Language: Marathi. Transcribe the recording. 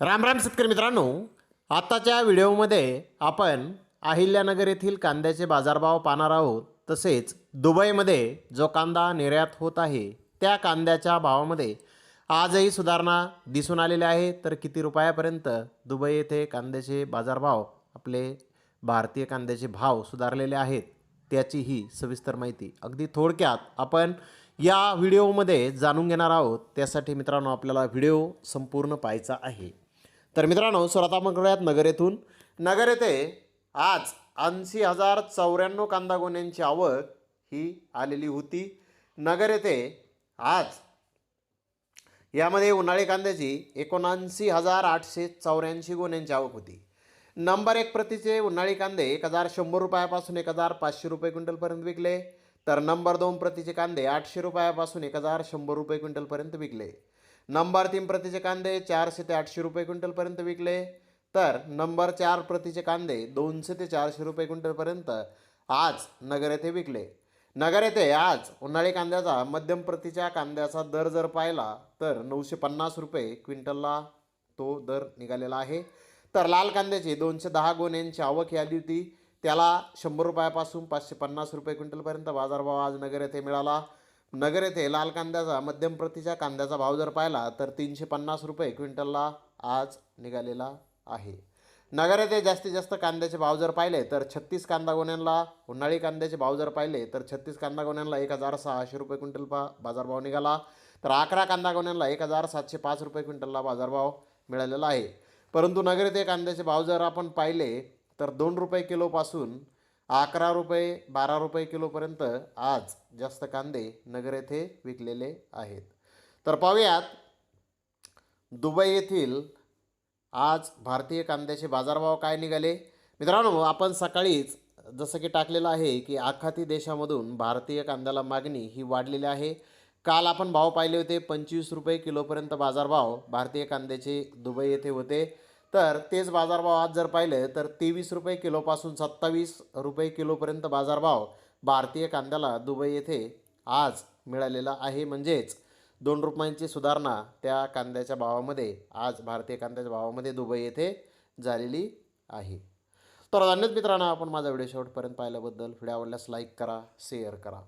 राम राम शेतकरी मित्रांनो आत्ताच्या व्हिडिओमध्ये आपण अहिल्यानगर येथील कांद्याचे बाजारभाव पाहणार आहोत. तसेच दुबईमध्ये जो कांदा निर्यात होत आहे त्या कांद्याच्या भावामध्ये आजही सुधारणा दिसून आलेली आहे. तर किती रुपयापर्यंत दुबई येथे कांद्याचे बाजारभाव आपले भारतीय कांद्याचे भाव सुधारलेले आहेत त्याची ही सविस्तर माहिती अगदी थोडक्यात आपण या व्हिडिओमध्ये जाणून घेणार आहोत. त्यासाठी मित्रांनो आपल्याला व्हिडिओ संपूर्ण पाहायचा आहे. तर मित्रांनो स्वतः मंगळ्यात नगर येथून. नगर येथे आज ऐंशी हजार चौऱ्याण्णव कांदा गोण्यांची आवक ही आलेली होती. नगर येथे आज यामध्ये उन्हाळी कांद्याची एकोणऐंशी हजार आठशे चौऱ्याऐंशी गोण्यांची आवक होती. नंबर एक प्रतीचे उन्हाळी कांदे एक हजार शंभर रुपयापासून एक हजार पाचशे रुपये क्विंटलपर्यंत विकले. तर नंबर दोन प्रतीचे कांदे आठशे रुपयापासून एक हजार शंभर रुपये क्विंटलपर्यंत विकले. नंबर तीन प्रतीचे कांदे चारशे ते आठशे रुपये क्विंटलपर्यंत विकले. तर नंबर चार प्रतीचे कांदे दोनशे ते चारशे रुपये क्विंटलपर्यंत आज नगर येथे विकले. नगर येथे आज उन्हाळी कांद्याचा मध्यम प्रतीच्या कांद्याचा दर जर पाहिला तर नऊशे पन्नास रुपये क्विंटलला तो दर निघालेला आहे. तर लाल कांद्याची दोनशे दहा गोण्यांची आवक ही आली होती. त्याला शंभर रुपयापासून पाचशे पन्नास रुपये क्विंटलपर्यंत बाजारभाव आज नगर येथे मिळाला. नगर येथे लाल कांद्याचा मध्यम प्रतीच्या कांद्याचा भाव जर पाहिला तर तीनशे पन्नास रुपये क्विंटलला आज निघालेला आहे. नगर येथे जास्तीत जास्त कांद्याचे भाव जर पाहिले तर छत्तीस कांदा गोण्यांना उन्हाळी कांद्याचे भाव जर पाहिले तर छत्तीस कांदा गोण्यांना एक हजार सहाशे रुपये क्विंटल पा बाजारभाव निघाला. तर अकरा कांदा गोण्यांना एक हजार सातशे पाच रुपये क्विंटलला बाजारभाव मिळालेला आहे. परंतु नगर येथे कांद्याचे भाव जर आपण पाहिले तर दोन रुपये किलोपासून अकरा रुपये बारा रुपये किलोपर्यंत आज जास्त कांदे नगर येथे विकलेले आहेत. तर पाहूयात दुबई येथील आज भारतीय कांद्याचे बाजारभाव काय निघाले? मित्रांनो आपण सकाळीच जसं की टाकलेलं आहे की आखाती देशामधून भारतीय कांद्याला मागणी ही वाढलेली आहे. काल आपण भाव पाहिले होते पंचवीस रुपये किलोपर्यंत बाजारभाव भारतीय कांद्याचे दुबई येथे होते. तर तेच बाजारभाव आज जर पाहिले तर तेवीस रुपये किलोपासून सत्तावीस रुपये किलोपर्यंत बाजारभाव भारतीय कांद्याला दुबई येथे आज मिळालेला आहे. म्हणजेच दोन रुपयांची सुधारणा त्या कांद्याच्या भावामध्ये आज भारतीय कांद्याच्या भावामध्ये दुबई येथे झालेली आहे. तर धन्यवाद मित्रांनो आपण माझा व्हिडिओ शेवटपर्यंत पाहिल्याबद्दल. व्हिडिओ आवडल्यास लाईक करा शेअर करा.